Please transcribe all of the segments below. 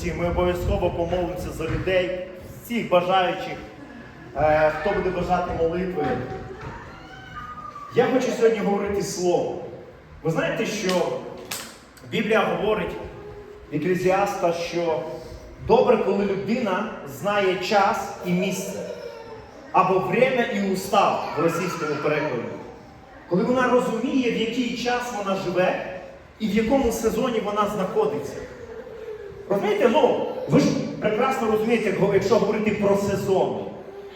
кінці ми обов'язково помолимося за людей, всіх бажаючих, е, хто буде бажати молитви. Я хочу сьогодні говорити слово. Ви знаєте, що Біблія говорить Еклезіаста, що добре, коли людина знає час і місце, або время і устав в російському перекладі. Коли вона розуміє, в який час вона живе і в якому сезоні вона знаходиться. Розумієте, ну, ви ж прекрасно розумієте, якщо говорити про сезони,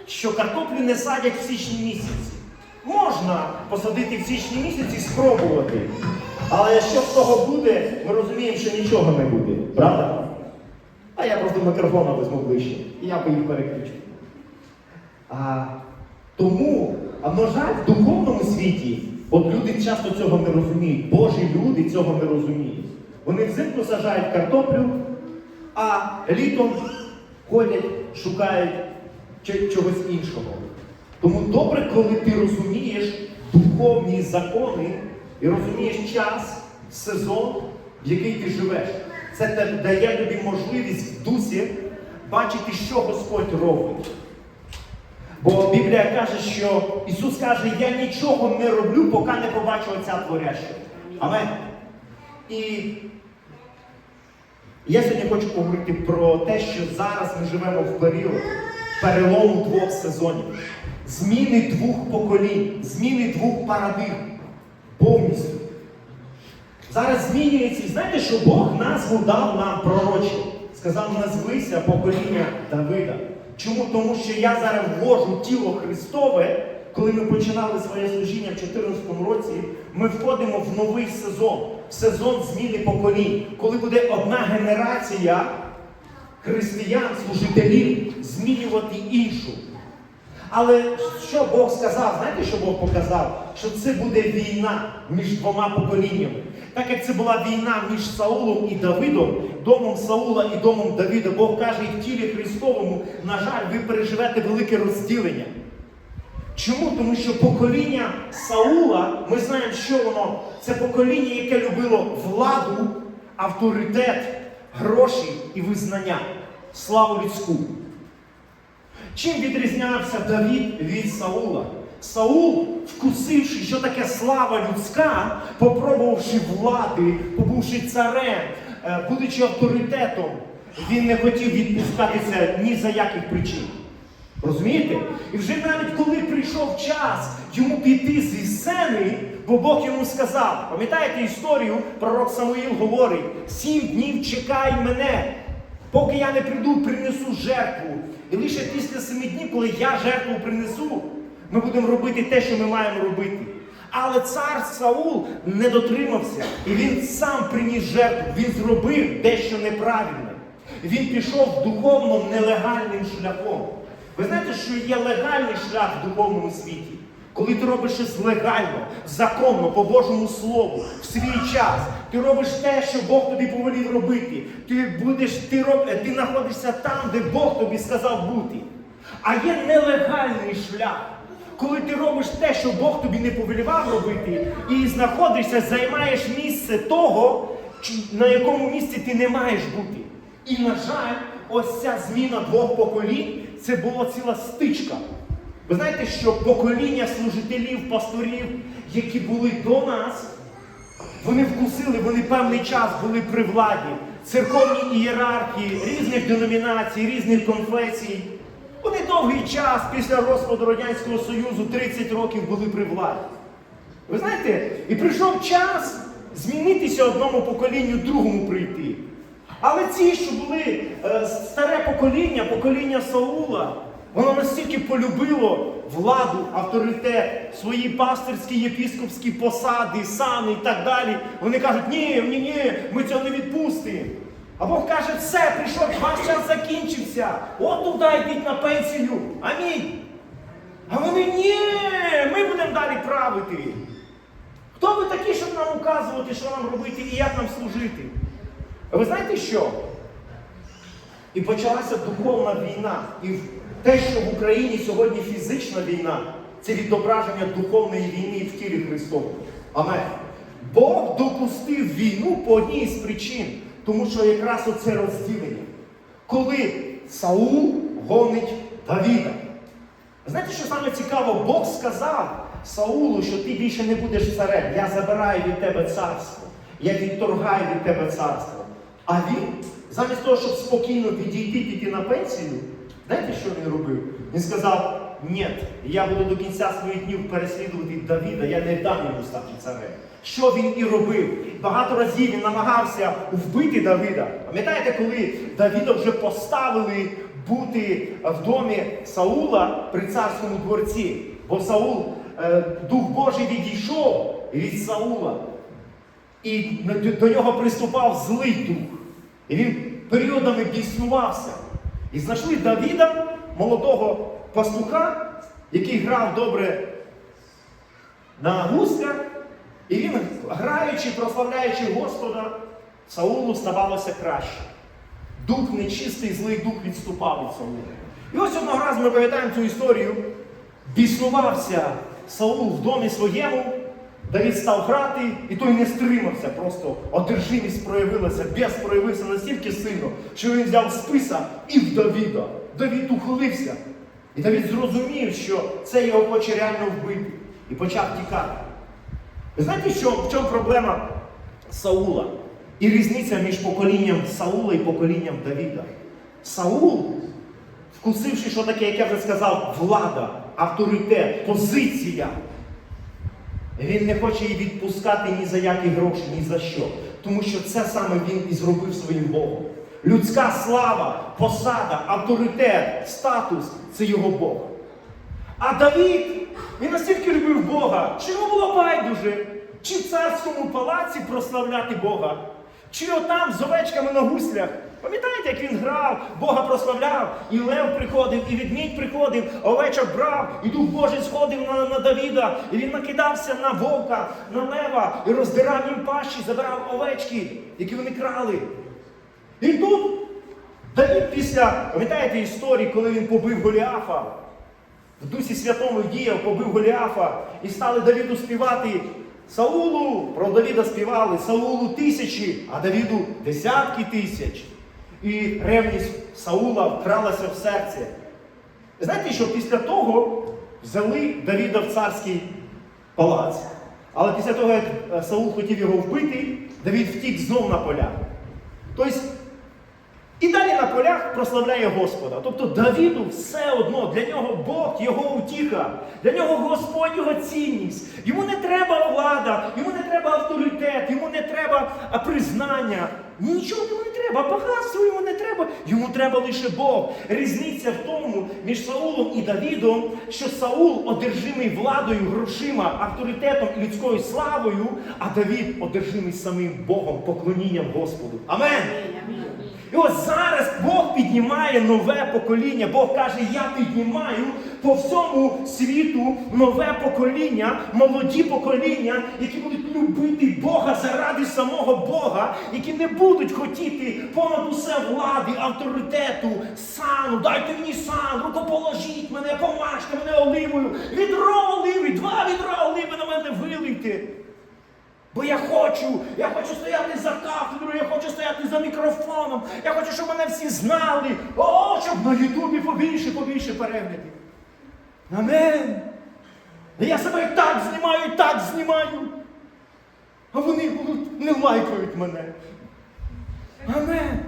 що картоплю не садять в січні місяці. Можна посадити в січні місяці і спробувати. Але що з того буде, ми розуміємо, що нічого не буде. Правда? А я просто мікрофон візьму ближче. І я поїх переключу. А, тому, а на жаль, в духовному світі, от люди часто цього не розуміють. Божі люди цього не розуміють. Вони взимку сажають картоплю, а літом ходять, шукають чогось іншого. Тому добре, коли ти розумієш духовні закони і розумієш час, сезон, в який ти живеш. Це дає тобі можливість в дусі бачити, що Господь робить. Бо Біблія каже, що Ісус каже, я нічого не роблю, поки не побачу Отця Творящого. Амен. І я сьогодні хочу поговорити про те, що зараз ми живемо в період перелому двох сезонів, зміни двох поколінь, зміни двох парадигм повністю. Зараз змінюється, і знаєте, що Бог назву дав нам пророчі. Сказав, назвися покоління Давида. Чому? Тому що я зараз ввожу тіло Христове, коли ми починали своє служіння в 2014 році, ми входимо в новий сезон, сезон зміни поколінь, коли буде одна генерація християн, служителів змінювати іншу. Але що Бог сказав? Знаєте, що Бог показав? Що це буде війна між двома поколіннями. Так як це була війна між Саулом і Давидом, домом Саула і домом Давида, Бог каже, і в тілі Христовому, на жаль, ви переживете велике розділення. Чому? Тому що покоління Саула, ми знаємо, що воно це покоління, яке любило владу, авторитет, гроші і визнання, славу людську. Чим відрізнявся Давід від Саула? Саул, вкусивши, що таке слава людська, попробувавши влади, побувши царем, е, будучи авторитетом, він не хотів відпускатися ні за яких причин. Розумієте? І вже навіть коли прийшов час йому піти зі сцени, бо Бог йому сказав, пам'ятаєте історію, пророк Самуїл говорить: сім днів чекай мене, поки я не прийду, принесу жертву. І лише після семи днів, коли я жертву принесу, ми будемо робити те, що ми маємо робити. Але цар Саул не дотримався, і він сам приніс жертву, він зробив дещо неправильне. Він пішов духовно нелегальним шляхом. Ви знаєте, що є легальний шлях в духовному світі? Коли ти робиш щось легально, законно, по Божому Слову, в свій час, ти робиш те, що Бог тобі повелів робити. Ти будеш, ти роб, ти знаходишся там, де Бог тобі сказав бути. А є нелегальний шлях. Коли ти робиш те, що Бог тобі не повелівав робити, і знаходишся, займаєш місце того, на якому місці ти не маєш бути. І, на жаль, ось ця зміна двох поколінь це була ціла стичка. Ви знаєте, що покоління служителів, пасторів, які були до нас, вони вкусили, вони певний час були при владі. Церковні ієрархії різних деномінацій, різних конфесій. Вони довгий час після розпаду Радянського Союзу 30 років були при владі. Ви знаєте, і прийшов час змінитися одному поколінню, другому прийти. Але ці, що були е, старе покоління, покоління Саула, воно настільки полюбило владу, авторитет, свої пастирські єпіскопські посади, сани і так далі. Вони кажуть, ні, ні, ні, ми цього не відпустимо. А Бог каже, все, прийшов, ваш час закінчився. От туди йдіть на пенсію. Амінь. А вони ні, ми будемо далі правити. Хто ви такі, щоб нам указувати, що нам робити і як нам служити? А ви знаєте що? І почалася духовна війна. І те, що в Україні сьогодні фізична війна, це відображення духовної війни в тілі Христовому. Амен. Бог допустив війну по одній з причин, тому що якраз оце розділення. коли Саул гонить Давіда. Знаєте, що саме цікаво? Бог сказав Саулу, що ти більше не будеш царем. Я забираю від тебе царство. Я відторгаю від тебе царство. А він, замість того, щоб спокійно відійти піти на пенсію, знаєте, що він робив? Він сказав: ні, я буду до кінця своїх днів переслідувати Давіда, я не дам йому стати царем. Що він і робив? Багато разів він намагався вбити Давида. Пам'ятаєте, коли Давіда вже поставили бути в домі Саула при царському дворці? Бо Саул, е, Дух Божий відійшов від Саула. І до- нього приступав злий дух. І він періодами біснувався. І знайшли Давіда, молодого пастуха, який грав добре на гуслях. І він, граючи, прославляючи Господа, Саулу ставалося краще. Дух нечистий, злий дух відступав від Саула. І ось одного разу ми пам'ятаємо цю історію. Біснувався Саул в домі своєму, Давід став грати, і той не стримався, просто одержимість проявилася, бес проявився настільки сильно, що він взяв списа і в Давіда. Давід ухилився. І Давід зрозумів, що це його хоче реально вбити. І почав тікати. Ви знаєте, що, в чому проблема Саула? І різниця між поколінням Саула і поколінням Давіда. Саул, вкусивши, що таке, як я вже сказав, влада, авторитет, позиція. Він не хоче її відпускати ні за які гроші, ні за що. Тому що це саме він і зробив своїм Богом. Людська слава, посада, авторитет, статус це його Бог. А Давід, він настільки любив Бога, що йому було байдуже, чи в царському палаці прославляти Бога, чи отам з овечками на гуслях. Пам'ятаєте, як він грав, Бога прославляв, і Лев приходив, і ведмідь приходив, овечок брав, і Дух Божий сходив на, на Давіда, і він накидався на вовка, на лева, і роздирав їм пащі, забирав овечки, які вони крали. І тут Давід після, пам'ятаєте історії, коли він побив Голіафа, в Дусі Святому діяв, побив Голіафа і стали Давіду співати. Саулу про Давіда співали, Саулу тисячі, а Давіду десятки тисяч. І ревність Саула вкралася в серце. Знаєте, що після того взяли Давіда в царський палац. Але після того, як е, Саул хотів його вбити, Давід втік знов на поля. Тобто і далі на полях прославляє Господа. Тобто Давіду все одно, для нього Бог, його утіха, для нього Господь його цінність. Йому не треба влада, йому не треба авторитет, йому не треба признання. Нічого йому не треба, багатство йому не треба, йому треба лише Бог. Різниця в тому між Саулом і Давідом, що Саул одержимий владою, грошима, авторитетом і людською славою, а Давід одержимий самим Богом, поклонінням Господу. Амен. І ось зараз Бог піднімає нове покоління. Бог каже, я піднімаю по всьому світу нове покоління, молоді покоління, які будуть любити Бога заради самого Бога, які не будуть хотіти понад усе влади, авторитету, сану. Дайте мені сан, рукоположіть мене, помажте мене оливою, відро оливи, два відра оливи на мене вилийте. Бо я хочу, я хочу стояти за кафедрою, я хочу стояти за мікрофоном, я хочу, щоб мене всі знали. О, щоб на Ютубі побільше, побільше переглядів. Амен. Я себе і так знімаю, і так знімаю. А вони не лайкають мене. Амен.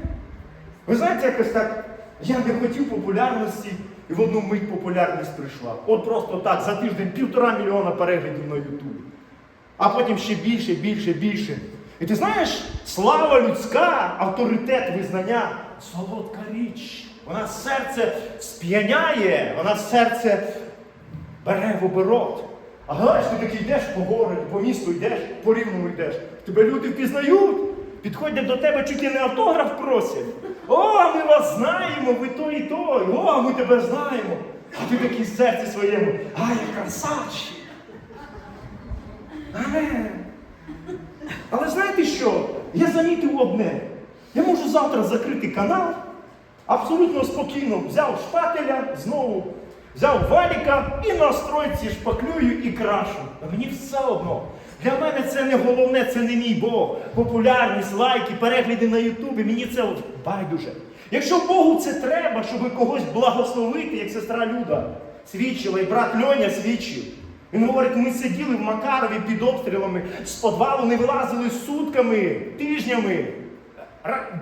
Ви знаєте, якось так, я не хотів популярності, і в одну мить популярність прийшла. От просто так, за тиждень півтора мільйона переглядів на Ютубі а потім ще більше, більше, більше. І ти знаєш, слава людська, авторитет визнання, солодка річ. Вона серце сп'яняє, вона серце бере в оборот. А знаєш, ти такий йдеш по городі, по місту йдеш, по рівному йдеш. Тебе люди впізнають, підходять до тебе, чуть і не автограф просять. О, ми вас знаємо, ви той і той, о, ми тебе знаємо. А ти такий серці своєму, а я красавчик. Амен. Але знаєте що? Я замітив одне. Я можу завтра закрити канал, абсолютно спокійно взяв шпателя, знову взяв валіка і на стройці шпаклюю і крашу. А мені все одно. Для мене це не головне, це не мій Бог. Популярність, лайки, перегляди на Ютубі. Мені це байдуже. Якщо Богу це треба, щоб когось благословити, як сестра Люда свідчила, і брат Льоня свідчив. Він говорить, ми сиділи в Макарові під обстрілами, з подвалу не вилазили сутками, тижнями.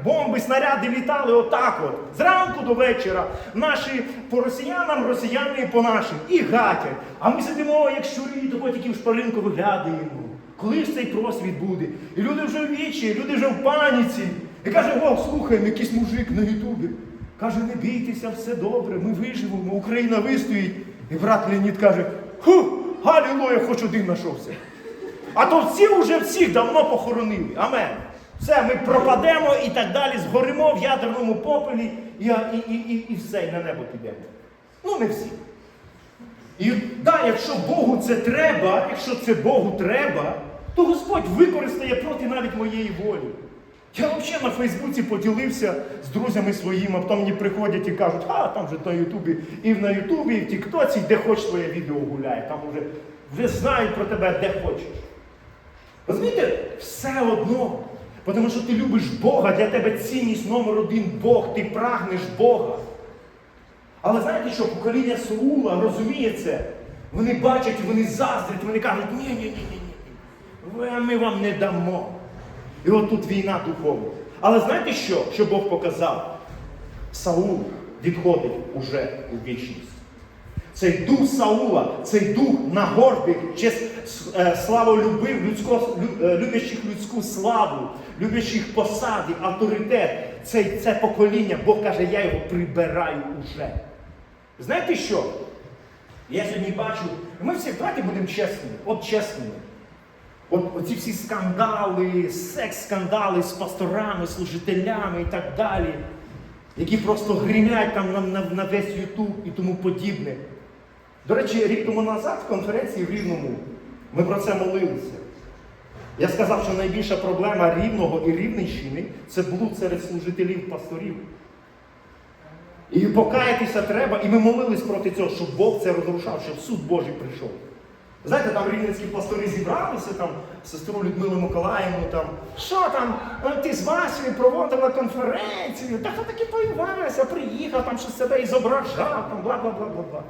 Бомби, снаряди літали отак от. Зранку до вечора. Наші по росіянам, росіяни по нашим. І гатять. А ми сидимо, як щурі, то тільки в шпаринку виглядаємо. Коли ж цей просвіт буде? І люди вже в вічі, люди вже в паніці. І каже, о, слухай, якийсь мужик на Ютубі. Каже, не бійтеся, все добре, ми виживемо, Україна вистоїть. І брат Леонід каже, ху, галілоя, хоч один знайшовся. А то всі вже всіх давно похоронили. Амен. Все, ми пропадемо і так далі, згоримо в ядерному попелі і, і, і, і все, і на небо підемо. Ну, не всі. І да, якщо Богу це треба, якщо це Богу треба, то Господь використає проти навіть моєї волі. Я взагалі на Фейсбуці поділився з друзями своїми, а потім мені приходять і кажуть, а там же на Ютубі, і на Ютубі, і в Тіктоці, де хоч твоє відео гуляє, там вже, вже знають про тебе, де хочеш. Розумієте, все одно. Тому що ти любиш Бога, для тебе цінність номер один Бог, ти прагнеш Бога. Але знаєте що, покоління Саула розуміє це. Вони бачать, вони заздрять, вони кажуть, ні, ні, ні, ні, ні. Ми вам не дамо. І от тут війна духовна. Але знаєте що, що Бог показав? Саул відходить уже у вічність. Цей дух Саула, цей дух нагорбих, честь, е, славолюбив, людсько, е, любящих людську славу, любящих посади, авторитет, цей, це покоління, Бог каже, я його прибираю уже. Знаєте що? Я сьогодні бачу, ми всі давайте будемо чесними, от чесними. Оці всі скандали, секс-скандали з пасторами, служителями і так далі, які просто гримять там на, на, на весь Ютуб і тому подібне. До речі, рік тому назад в конференції в Рівному ми про це молилися. Я сказав, що найбільша проблема Рівного і Рівненщини це блуд серед служителів пасторів. І покаятися треба, і ми молились проти цього, щоб Бог це розрушав, щоб суд Божий прийшов. Знаєте, там рівненські пастори зібралися, там сестру Людмилу Миколаївну, там, що там, е, ти з Васею проводила конференцію, та хто таки той приїхав, там щось себе і зображав, там бла бла бла бла бла.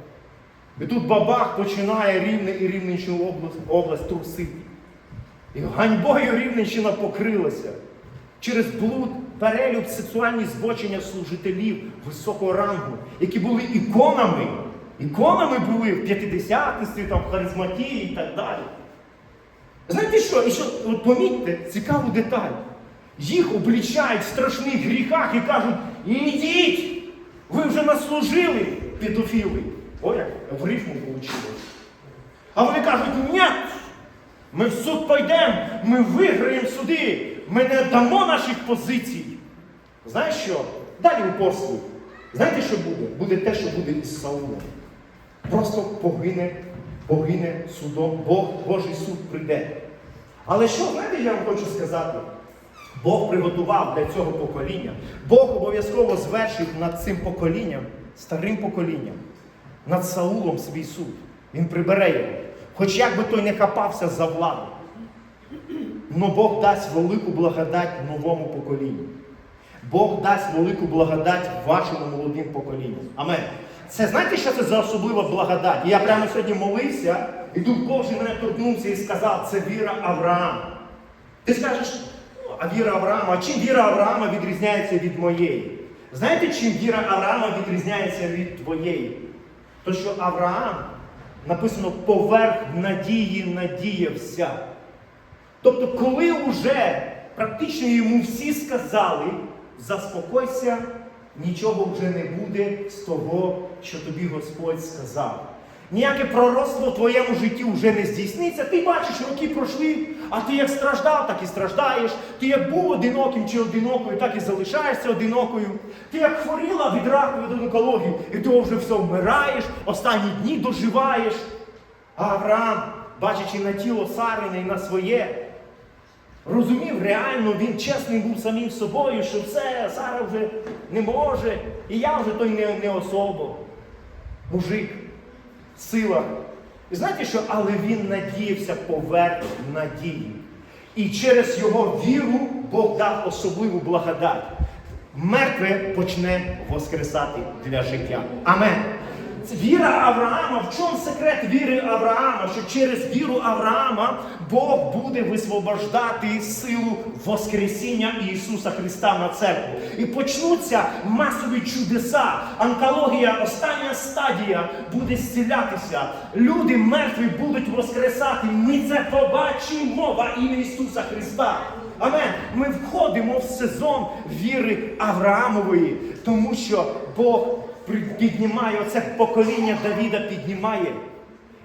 І тут бабах починає Рівне і Рівненщину область, область трусити. І ганьбою Рівненщина покрилася через блуд, перелюб, сексуальні збочення служителів високого рангу, які були іконами. Іконами були в п'ятидесятництві, там, харизматії і так далі. Знаєте що? І що от помітьте цікаву деталь. Їх облічають в страшних гріхах і кажуть, ідіть, ви вже наслужили педофіли. Ой, як в рифму вийшло. А вони кажуть, ні, ми в суд пойдемо, ми виграємо суди, ми не дамо наших позицій. Знаєш що? Далі упорствуй. Знаєте, що буде? Буде те, що буде із Саулом. Просто погине, погине судом, Бог, Божий суд прийде. Але що, знаєте, я вам хочу сказати? Бог приготував для цього покоління. Бог обов'язково звершить над цим поколінням, старим поколінням, над Саулом свій суд. Він прибере його. Хоч як би той не хапався за владу. Но Бог дасть велику благодать новому поколінню. Бог дасть велику благодать вашому молодим поколінню. Амен. Це знаєте, що це за особлива благодать? Я прямо сьогодні молився, і Дух Божий мене торкнувся і сказав, це віра Авраама. Ти скажеш, «Ну, а віра Авраама, а чим віра Авраама відрізняється від моєї? Знаєте, чим віра Авраама відрізняється від твоєї? То, що Авраам написано поверх надії надіявся. Тобто, коли вже практично йому всі сказали, заспокойся, нічого вже не буде з того, що тобі Господь сказав. Ніяке пророцтво в твоєму житті вже не здійсниться. Ти бачиш, роки пройшли, а ти як страждав, так і страждаєш. Ти як був одиноким чи одинокою, так і залишаєшся одинокою. Ти як хворіла від раку від онкології, і ти вже все вмираєш, останні дні доживаєш. А Авраам, бачачи на тіло Сарине і на своє, розумів реально, він чесним був самим собою, що все, Сара вже не може, і я вже той не, не особо. Мужик, сила. І знаєте що? Але він надіявся поверх надії. І через його віру Бог дав особливу благодать. мертве почне воскресати для життя. Амен. Віра Авраама. В чому секрет віри Авраама? Що через віру Авраама Бог буде висвобождати силу Воскресіння Ісуса Христа на церкву. І почнуться масові чудеса. Онкологія, остання стадія буде зцілятися. Люди мертві будуть воскресати. Ми це побачимо во ім'я Ісуса Христа. Амен. Ми входимо в сезон віри Авраамової, тому що Бог піднімає оце покоління Давіда піднімає.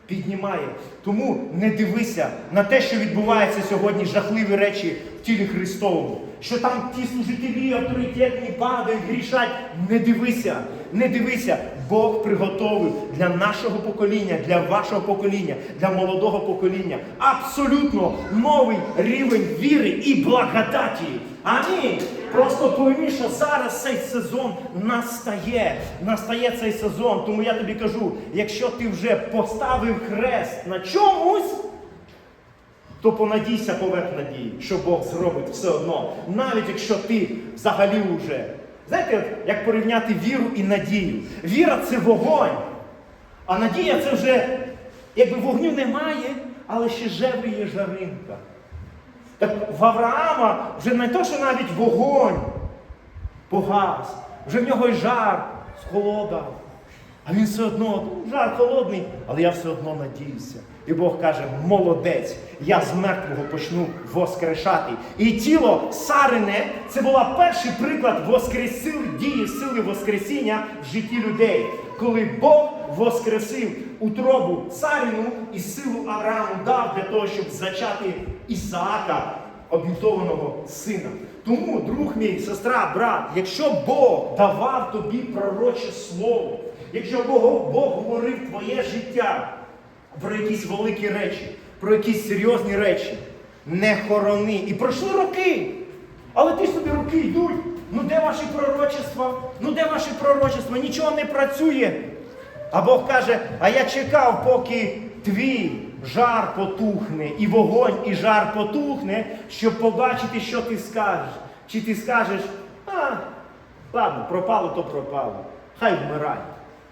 Піднімає. Тому не дивися на те, що відбувається сьогодні, жахливі речі в тілі Христовому. Що там ті служителі авторитетні падають, грішать. Не дивися, не дивися. Бог приготовив для нашого покоління, для вашого покоління, для молодого покоління абсолютно новий рівень віри і благодаті. Амінь. Просто пойми, що зараз цей сезон настає. Настає цей сезон. Тому я тобі кажу, якщо ти вже поставив хрест на чомусь, то понадійся поверх надії, що Бог зробить все одно. Навіть якщо ти взагалі вже. Знаєте, як порівняти віру і надію? Віра це вогонь, а надія це вже, якби вогню немає, але ще жевріє жаринка. Так в Авраама вже не то, що навіть вогонь погас, вже в нього й жар схолодав. А він все одно, жар холодний, але я все одно надіюся. І Бог каже: молодець, я з мертвого почну воскрешати. І тіло Сарине це була перший приклад воскресил, дії сили Воскресіння в житті людей. Коли Бог воскресив утробу Сарину і силу Аврааму дав для того, щоб зачати Ісаака, обітованого сина. Тому, друг мій, сестра, брат, якщо Бог давав тобі пророче слово, якщо Бог, Бог говорив твоє життя про якісь великі речі, про якісь серйозні речі, не хорони. І пройшли роки. Але ти собі роки йдуть. Ну де ваші пророчества? Ну де ваші пророчества? Нічого не працює. А Бог каже: а я чекав, поки твій жар потухне, і вогонь, і жар потухне, щоб побачити, що ти скажеш. Чи ти скажеш, а, ладно, пропало, то пропало. Хай вмирай.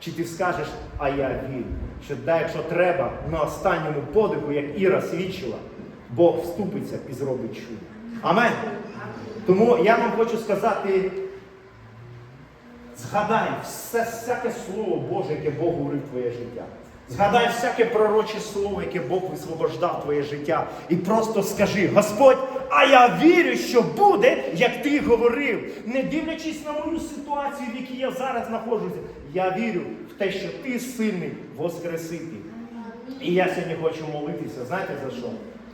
Чи ти скажеш, а я вірю, що да, якщо треба, на останньому подиху, як Іра свідчила, Бог вступиться і зробить чудо. Амен. Тому я вам хочу сказати. Згадай все, всяке слово Боже, яке Бог говорив твоє життя. Згадай всяке пророче слово, яке Бог висвобождав твоє життя. І просто скажи, Господь, а я вірю, що буде, як ти говорив. Не дивлячись на мою ситуацію, в якій я зараз знаходжуся, я вірю в те, що ти сильний воскресити. І я сьогодні хочу молитися, знаєте за що?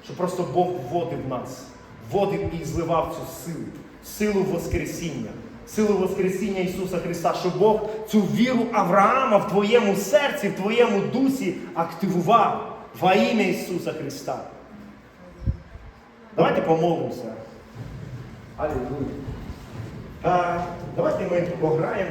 Що просто Бог вводив нас, вводив і зливав цю силу, силу Воскресіння, силу Воскресіння Ісуса Христа, що Бог цю віру Авраама в твоєму серці, в твоєму дусі активував во ім'я Ісуса Христа. Давайте помолимося. Алілуя. Давайте ми пограємо.